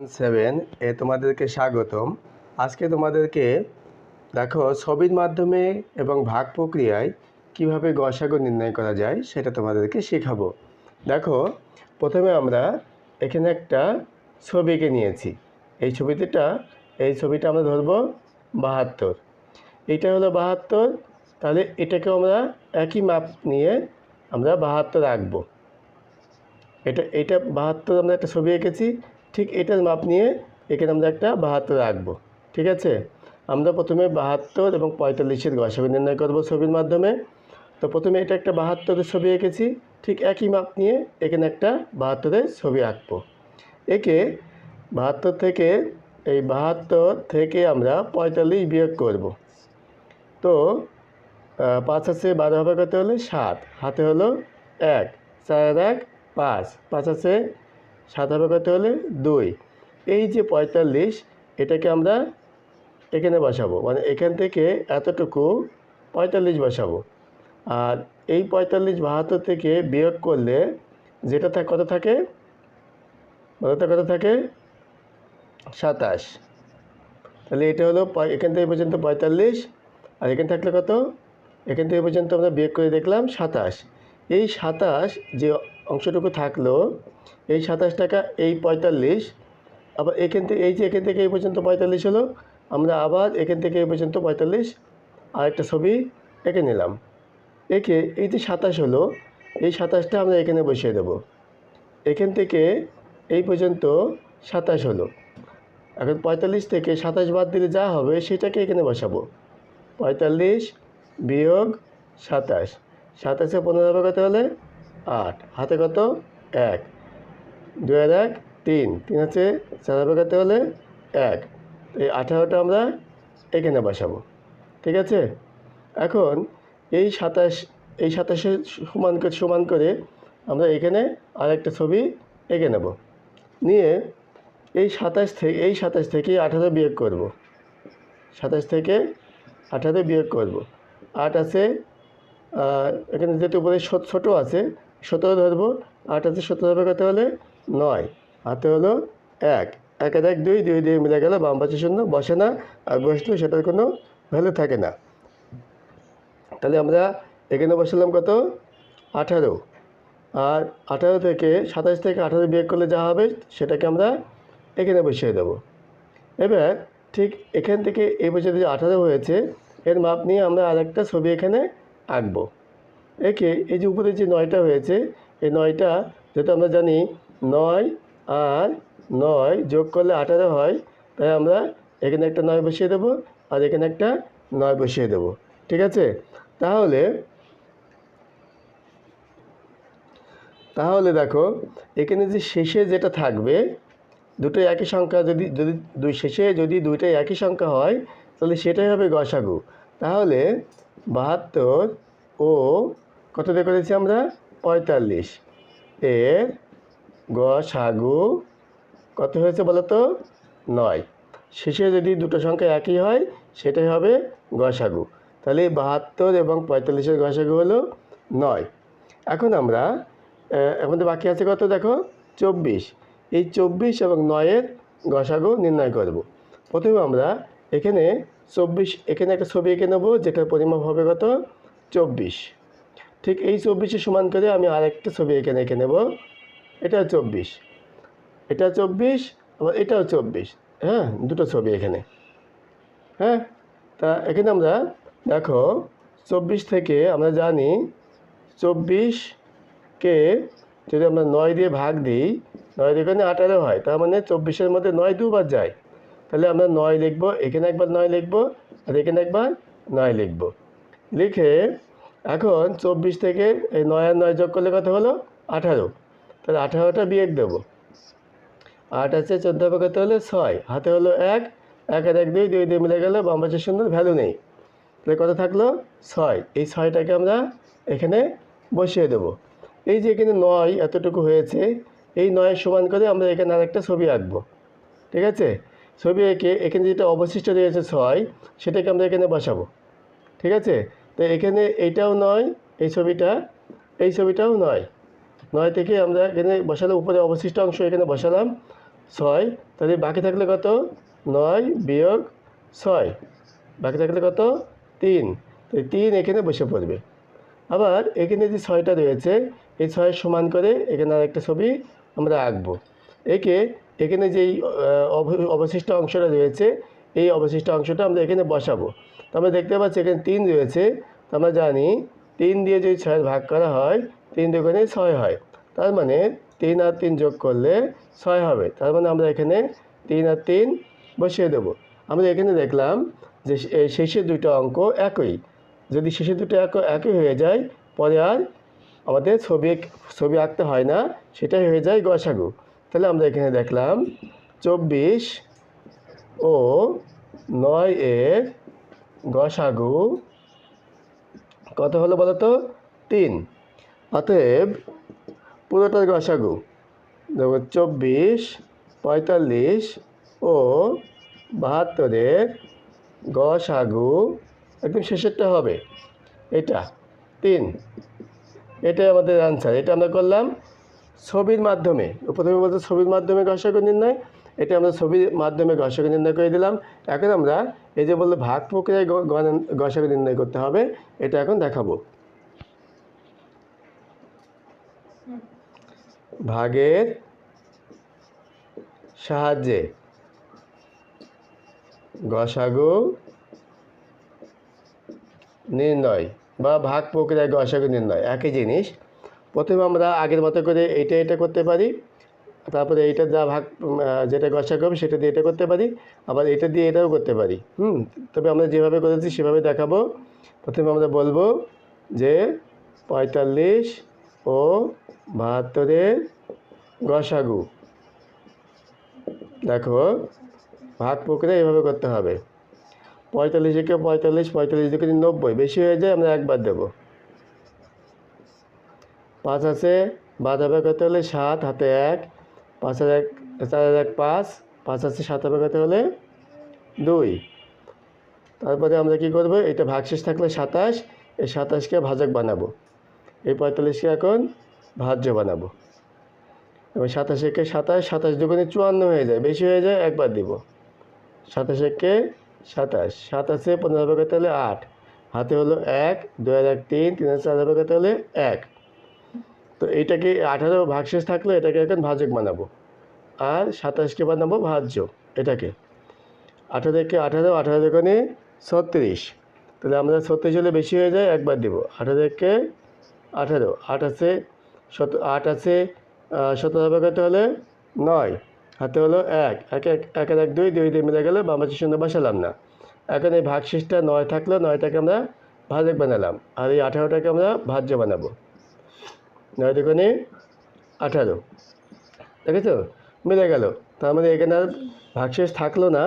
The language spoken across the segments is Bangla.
সেভেন এ তোমাদেরকে স্বাগতম। আজকে তোমাদেরকে দেখো ছবির মাধ্যমে এবং ভাগ প্রক্রিয়ায় কীভাবে গসাগু নির্ণয় করা যায় সেটা তোমাদেরকে শেখাবো। দেখো, প্রথমে আমরা এখানে একটা ছবি এঁকে নিয়েছি। এই ছবিটা এই ছবিটা আমরা ধরবো বাহাত্তর। এটা হলো বাহাত্তর, তাহলে এটাকে আমরা একই মাপ নিয়ে আমরা বাহাত্তর আঁকবো। এটা এটা বাহাত্তর আমরা একটা ছবি এঁকেছি ঠিক এটার মাপ নিয়ে এখানে আমরা একটা বাহাত্তর আঁকবো, ঠিক আছে? আমরা প্রথমে বাহাত্তর এবং পঁয়তাল্লিশের গসাগু নির্ণয় করব ছবির মাধ্যমে। তো প্রথমে এটা একটা বাহাত্তরের ছবি এঁকেছি, ঠিক একই মাপ নিয়ে এখানে একটা বাহাত্তরের ছবি আঁকবো। একে বাহাত্তর থেকে, এই বাহাত্তর থেকে আমরা পঁয়তাল্লিশ বিয়োগ করব। তো পাঁচ আছে বারো হবে কত হলে সাত, হাতে হলো এক, চার এক, পাঁচ পাঁচ আছে হবে কত হলে দুই। এই যে পঁয়তাল্লিশ, এটাকে আমরা এখানে বসাবো। মানে এখান থেকে এতটুকু পঁয়তাল্লিশ বসাবো। আর এই পঁয়তাল্লিশ বাহাত্তর থেকে বিয়োগ করলে যেটা থাকে কত থাকে? বলতে কত থাকে? সাতাশ। তাহলে এটা হলো এখান থেকে পর্যন্ত পঁয়তাল্লিশ, আর এখানে থাকলে কত? এখান থেকে পর্যন্ত আমরা বিয়োগ করে দেখলাম সাতাশ। এই সাতাশ যে অংশটুকু থাকল এই সাতাশ টাকা, এই পঁয়তাল্লিশ। আবার এখান থেকে, এই যে এখান থেকে এই পর্যন্ত পঁয়তাল্লিশ হলো, আমরা আবার এখান থেকে এই পর্যন্ত পঁয়তাল্লিশ, আরেকটা ছবি এঁকে নিলাম। একে, এই যে সাতাশ হলো, এই সাতাশটা আমরা এখানে বসিয়ে দেবো। এখান থেকে এই পর্যন্ত সাতাশ হলো। এখন পঁয়তাল্লিশ থেকে সাতাশ বাদ দিলে যা হবে সেটাকে এখানে বসাবো। পঁয়তাল্লিশ বিয়োগ সাতাশ, সাতাশে পনেরো হবে কত হলে? আট। হাতে কত? এক। দুই আর এক, তিন। তিন আছে চার হবে কত হলে এক। এই আঠারোটা আমরা এখানে বসাবো। ঠিক আছে? এখন এই সাতাশ এই সাতাশে সমান করে সমান করে আমরা এখানে আরেকটা ছবি এঁকে নেব। নিয়ে এই সাতাশ থেকে এই সাতাশ থেকে আঠারো বিয়োগ করব। সাতাশ থেকে আঠারো বিয়োগ করব। আট আছে এখানে যেহেতু উপরে ছোটো আছে, সতেরো ধরবো। আট আছে, সতেরো কত হলে নয়। হাতে হলো এক। এক এক দুই দুই দুই মিলে গেল বাম পাশে শূন্য, বসে না আর বসলেও সেটার কোনো ভ্যালু থাকে না। তাহলে আমরা এখানে বসালাম কত? আঠারো। আর আঠারো থেকে সাতাশ থেকে আঠারো বিয়োগ করলে যা হবে সেটাকে আমরা এখানে বসিয়ে দেবো। এবার ঠিক এখান থেকে এই বছর যে আঠারো হয়েছে, এর মাপ নিয়ে আমরা আরেকটা ছবি এখানে আঁকবো। একে এই যে উপরে যে নয়টা হয়েছে, এই নয়টা যেহেতু আমরা জানি নয় আর নয় যোগ করলে আঠারো হয় তাই আমরা এখানে একটা নয় বসিয়ে দেবো আর এখানে একটা নয় বসিয়ে দেবো, ঠিক আছে? তাহলে তাহলে দেখো, এখানে যে শেষে যেটা থাকবে, দুটো একই সংখ্যা যদি যদি দুই, শেষে যদি দুইটাই একই সংখ্যা হয়, তাহলে সেটাই হবে গসাগু। তাহলে বাহাত্তর ও কত করেছি আমরা? পঁয়তাল্লিশ। এর গসাগু কত হয়েছে বলো তো? নয়। শেষে যদি দুটো সংখ্যা একই হয়, সেটাই হবে গসাগু তাহলে বাহাত্তর এবং পঁয়তাল্লিশের গসাগু হলো নয়। এখন আমরা আমাদের বাকি আছে কত দেখো? চব্বিশ। এই চব্বিশ এবং নয়ের গসাগু নির্ণয় করব। প্রথমে আমরা এখানে চব্বিশ, এখানে একটা ছবি এঁকে নেব, যেটার পরিমাপ হবে কত? চব্বিশ। ঠিক এই চব্বিশে সমান করে আমি আরেকটা ছবি এখানে এঁকে নেব। এটা চব্বিশ। এটা চব্বিশ আবার এটাও চব্বিশ। হ্যাঁ দুটো ছবি এখানে। হ্যাঁ তা এখানে আমরা দেখো চব্বিশ থেকে আমরা জানি চব্বিশকে যদি আমরা নয় দিয়ে ভাগ দিই, নয় দিয়ে এখানে আঠারো হয়, তার মানে চব্বিশের মধ্যে নয় দুবার যায়। তাহলে আমরা নয় লিখব, এখানে একবার নয় লিখব আর এখানে একবার নয় লিখব। লিখে এখন চব্বিশ থেকে এই নয় আর নয় যোগ করলে কত হলো? আঠারো। তাহলে আঠারোটা বিয়োগ দেবো। আট আছে, চোদ্দ হবে কত হলে ছয়। হাতে হলো এক এক আর এক দুই দুই দুই মিলে গেলে বাম সুন্দর ভ্যালু নেই। তাহলে কত থাকল? ছয়। এই ছয়টাকে আমরা এখানে বসিয়ে দেবো। এই যে এখানে নয় এতটুকু হয়েছে, এই নয়ের সমান করে আমরা এখানে আরেকটা ছবি আঁকবো। ঠিক আছে? ছবি এঁকে এখানে যেটা অবশিষ্ট রয়েছে ছয়, সেটাকে আমরা এখানে বসাবো। ঠিক আছে? তো এখানে এইটাও নয়, এই ছবিটা, এই ছবিটাও নয়। নয় থেকে আমরা এখানে বসালাম, উপরে অবশিষ্ট অংশ এখানে বসালাম, ছয়। তাহলে বাকি থাকলে কত? নয় বিয়োগ ছয়। বাকি থাকলে কত? তিন। তো তিন এখানে বসে পড়বে। আবার এখানে যে ছয়টা রয়েছে, এই ছয় সমান করে এখানে আরেকটা ছবি আমরা আঁকবো। একে এখানে যেই অব- অবশিষ্ট অংশটা রয়েছে, এই অবশিষ্ট অংশটা আমরা এখানে বসাবো। তো আমরা দেখতে পাচ্ছি এখানে তিন রয়েছে। তো আমরা জানি তিন দিয়ে যদি ছয়ের ভাগ করা হয়, তিন দুগুণে ছয় হয়। তার মানে তিন আর তিন যোগ করলে ছয় হবে। তার মানে আমরা এখানে তিন আর তিন বসিয়ে দেবো। আমরা এখানে দেখলাম যে শেষের দুটো অঙ্ক একই। যদি শেষের দুটো এক একই হয়ে যায়, পরে আর আমাদের ছবি ছবি আঁকতে হয় না, সেটাই হয়ে যায় গসাগু তাহলে আমরা এখানে দেখলাম চব্বিশ ও নয় এর গসাগু কত হলো বলো তো তিন। অতএব পুরোটার গসাগু দেখো, চব্বিশ, পঁয়তাল্লিশ ও বাহাত্তরের গসাগু একদম শেষেরটা হবে। এটা, তিন। এটাই আমাদের আনসার এটা আমরা করলাম ছবির মাধ্যমে। প্রথমে বলতে ছবির মাধ্যমে গসাগু নির্ণয়। এটা আমরা ছবির মাধ্যমে গসাগু নির্ণয় করে দিলাম। এখন আমরা এই যে বলল ভাগ প্রক্রিয়ায় গসাগু নির্ণয় করতে হবে, এটা এখন দেখাবো। ভাগের সাহায্যে গসাগু নির্ণয় বা ভাগ প্রক্রিয়ায় গসাগু নির্ণয়, একই জিনিস। প্রথমে আমরা আগের মতো করে এইটা এটা করতে পারি, তারপরে এইটা যা ভাগ যেটা গসাগু হবে সেটা দিয়ে এটা করতে পারি, আবার এটা দিয়ে এটাও করতে পারি, হুম? তবে আমরা যেভাবে করেছি সেভাবে দেখাবো। প্রথমে আমরা বলব যে পঁয়তাল্লিশ ও বাহাত্তরের গসাগু। দেখো, ভাগ প্রক্রিয়া এভাবে করতে হবে। পঁয়তাল্লিশ একে পঁয়তাল্লিশ পঁয়তাল্লিশ দুকে নব্বই, বেশি হয়ে যায় আমরা একবার দেবো। পাঁচ আছে, বাদ হবে কত হলে সাত, হাতে এক, পাঁচ হাজার এক, চার হাজার এক পাঁচ পাঁচ আছে, সাত হবে করতে হলে দুই। তারপরে আমরা কি করব, এটা ভাগশেষ থাকলে সাতাশ, এই সাতাশকে ভাজক বানাবো। এই পঁয়তাল্লিশকে এখন ভাজ্য বানাবো। এবং সাতাশ একে সাতাশ সাতাশ দুগুণে চুয়ান্ন হয়ে যায়, বেশি হয়ে যায় একবার দিব। সাতাশ একে সাতাশ, সাতাশে পনেরো হবে কত হলে আট, হাতে হলো এক দু হাজার তিন তিন হাজার চার হবে কত হলে এক। তো এইটাকে আঠারো ভাগশেষ থাকলে এটাকে এখন ভাজক বানাবো। আর সাতাশকে বানাবো ভাজ্য, এটাকে। আঠারো একে আঠারো আঠারো দোকানে ছত্রিশ, তাহলে আমরা ছত্রিশ হলে বেশি হয়ে যায়, একবার দিব। আঠারো একে আঠারো, আট আছে শত আট আছে সতেরো কত হলে? নয়। হাতে হলো এক। এক এক এক দুই দুই দুই মিলে গেলে বাম পাশে শূন্য বসালাম না। এখন এই ভাগশেষটা নয় থাকল, নয়টাকে আমরা ভাজক বানালাম। আর এই আঠারোটাকে আমরা ভাজ্য বানাবো। নয় দুগুণে আঠারো। দেখেছ? মিলে গেল। তার মানে এখানে আর ভাগশেষ থাকল না।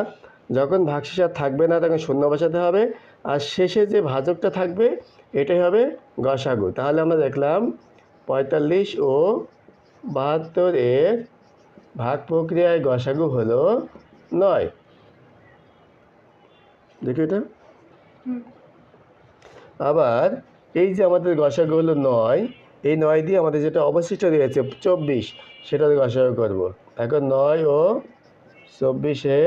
যখন ভাগশেষ আর থাকবে না, তখন শূন্য বসাতে হবে। আর শেষে যে ভাজকটা থাকবে এটাই হবে গসাগু। তাহলে আমরা দেখলাম পঁয়তাল্লিশ ও বাহাত্তর এর ভাগ প্রক্রিয়ায় গসাগু হলো নয়। দেখি এটা। আবার এই যে আমাদের গসাগু হলো নয় এই নয় দিয়ে আমাদের যেটা অবশিষ্ট রয়েছে চব্বিশ সেটা গসাগু করব। এখন নয় ও চব্বিশে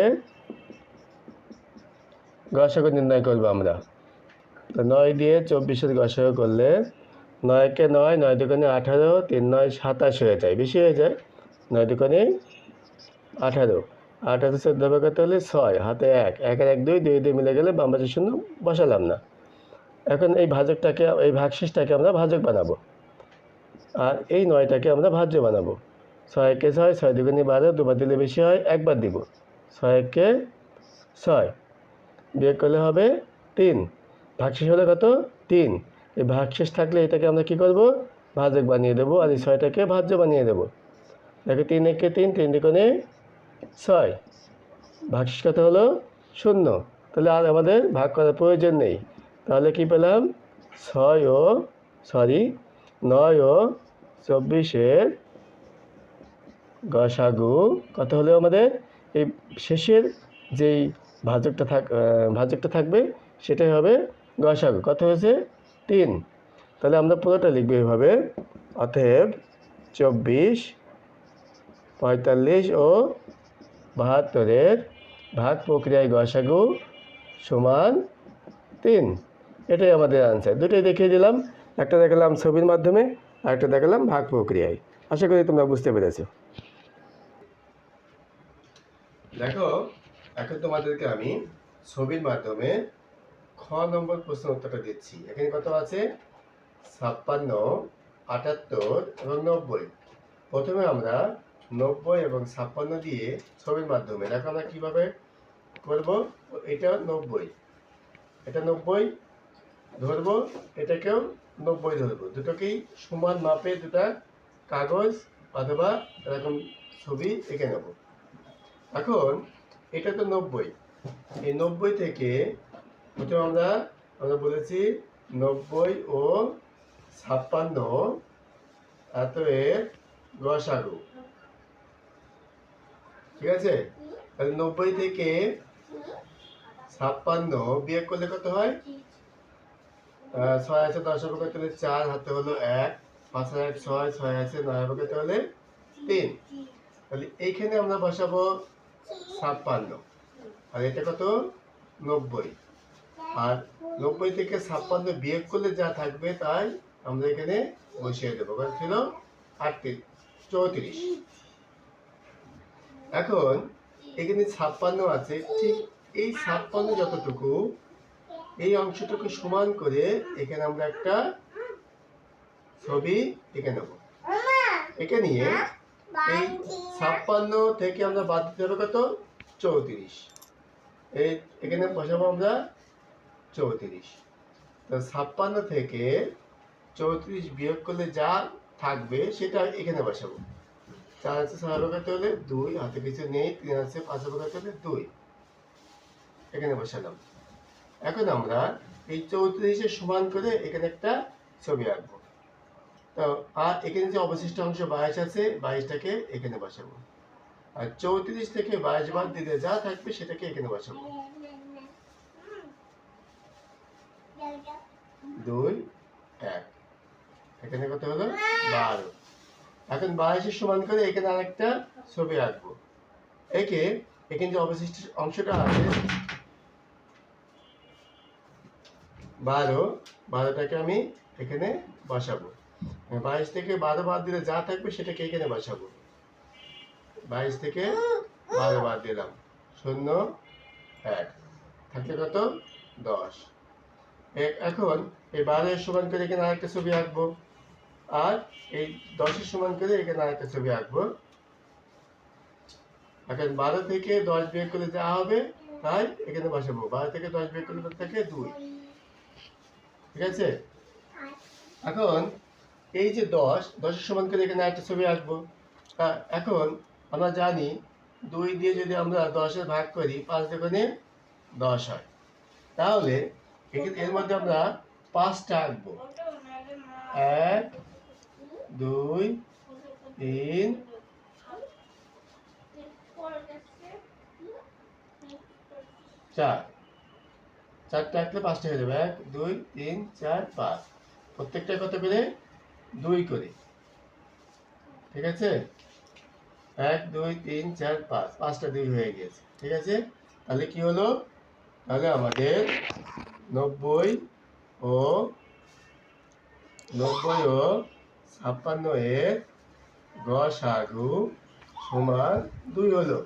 গসাগু নির্ণয় করব আমরা। তো নয় দিয়ে চব্বিশের গসাগু করলে নয়কে নয় নয় দোকানে আঠারো, তিন নয় সাতাশ হয়ে যায়। বেশি হয়ে যায়? নয় দোকানে আঠারো। আঠারো চোদ্দ কত হলে ছয়, হাতে এক। একের এক, দুই দুই দুই মিলে গেলে বাম শূন্য বসালাম না। এখন এই ভাজকটাকে, এই ভাগশেষটাকে আমরা ভাজক বানাবো। আর এই নয়টাকে আমরা ভাজ্য বানাবো। ছয় একে ছয় ছয় দুগুণে বারো, দুবার দিলে বেশি হয়, একবার দিব। ছয় একে ছয়। বিয়োগ করলে হবে তিন। ভাগশেষ হলে কত? তিন। এই ভাগশেষ থাকলে এটাকে আমরা কি করব? ভাজক বানিয়ে দেবো আর এই ছয়টাকে ভাজ্য বানিয়ে দেবো। দেখো তিন একে তিন তিন দুগুণে ছয়। ভাগশেষ কত হলো? শূন্য। তাহলে আর আমাদের ভাগ করার প্রয়োজন নেই। তাহলে কি পেলাম? ছয় ও, সরি, নয় ও চব্বিশের গসাগু কত হলো আমাদের? এই শেষের যেই ভাজকটা থাক ভাজকটা থাকবে, সেটাই হবে গসাগু। কত হয়েছে? তিন। তাহলে আমরা পুরোটা লিখব এভাবে। অতএব চব্বিশ, পঁয়তাল্লিশ ও বাহাত্তরের ভাগ প্রক্রিয়ায় গসাগু সমান তিন। এটাই আমাদের আনসার দুটোই দেখিয়ে দিলাম। একটা দেখালাম ছবির মাধ্যমে আর একটা দেখালাম ভাগ প্রক্রিয়ায়। আশা করি তোমরা বুঝতে পেরেছ। দেখো এখন তোমাদেরকে আমি ছবির মাধ্যমে খ নম্বর প্রশ্ন উত্তরটা দিচ্ছি। এখানে কত আছে? ছাপ্পান্ন, আটাত্তর এবং নব্বই। প্রথমে আমরা নব্বই এবং ছাপ্পান্ন দিয়ে ছবির মাধ্যমে দেখো আমরা কীভাবে করব? এটা নব্বই। এটা নব্বই ধরবো, এটাকেও নব্বই ধরবো। দুটোকেই সমান মাপে দুটা কাগজ অথবা এরকম ছবি এঁকে নেব। এখন এটা তো নব্বই। এই নব্বই থেকে প্রথমে আমরা আমরা বলেছি নব্বই ও ছাপ্পান্ন এর গসাগু ঠিক আছে? তাহলে নব্বই থেকে ছাপ্পান্ন বিয়োগ করলে কত হয়? ছয় আছে দশ হবে কত হলে চার হাতে হলো এক, পাঁচ হাজার ছয় ছয় আছে নয় হবে কত হলে তিন। তাহলে এইখানে আমরা বসাবো ছাপ্পান্ন। আর এটা কত? নব্বই। আর নব্বই থেকে ছাপ্পান্ন বিয়োগ করলে যা থাকবে তাই আমরা এখানে বসিয়ে দেবো। কত ছিল আটত্রিশ, চৌত্রিশ। এখন এখানে ছাপ্পান্ন আছে। ঠিক এই ছাপ্পান্ন যতটুকু, এই অংশটুকু সমান করে এখানে আমরা একটা ছবি এঁকে নেব। এঁকে নিয়ে এই ছাপ্পান্ন থেকে আমরা বাদ দিতে হবে কত? চৌত্রিশ। এই এখানে বসাবো আমরা চৌত্রিশ। তো ছাপ্পান্ন থেকে চৌত্রিশ বিয়োগ করলে যা থাকবে সেটা এখানে বসাবো। চার আছে ছয় বকাতে হলে দুই, হাতে কিছু নেই, তিন আছে পাঁচ বকাতে হলে দুই। এখানে বসালাম। এখন আমরা এই চৌত্রিশের সমান করে এখানে একটা ছবি আঁকবো। তো আর এখানে যে অবশিষ্ট অংশ বাইশ আছে, বাইশটাকে এখানে বসাবো। আর চৌত্রিশ থেকে বাইশ বাদ দিলে যা থাকবে সেটাকে এখানে বসাবো। দুই, এক। এখানে কত হলো? বারো। এখন বাইশের সমান করে এখানে আরেকটা ছবি আঁকবো। একে এখানে যে অবশিষ্ট অংশটা আছে, বারো, বারোটাকে আমি এখানে বসাবো। বাইশ থেকে বারো বাদ দিলে যা থাকবে সেটাকে এখানে বসাবো বাইশ থেকে বারো বাদ দিলাম। শূন্য এক। থাকলে কত? দশ। এখন এই বারোর সমান করে এখানে আরেকটা ছবি আঁকবো। আর এই দশের সমান করে এখানে আরেকটা ছবি আঁকবো। এখন বারো থেকে দশ বিয়োগ করলে যা হবে তাই এখানে বসাবো। বারো থেকে দশ বিয়োগ করলে থাকে? দুই। ঠিক আছে? এখন এই যে দশ, দশের সমান করে এখানে একটা ছবি আঁকবো। এখন আমরা জানি দুই দিয়ে যদি আমরা দশের ভাগ করি, পাঁচ দোকানে দশ হয়। তাহলে এর মধ্যে আমরা পাঁচটা আঁকবো। এক, দুই, তিন, চার। চারটা আঁকলে পাঁচটা হয়ে যাবে। এক, দুই, তিন, চার, পাঁচ। প্রত্যেকটা কত করে? দুই করে। ঠিক আছে? এক, দুই, তিন, চার, পাঁচ। পাঁচটা দুই হয়ে গেছে। ঠিক আছে? তাহলে কি হলো? তাহলে আমাদের নব্বই ও নব্বই ও ছাপ্পান্ন এর গসাগু সমান দুই হলো।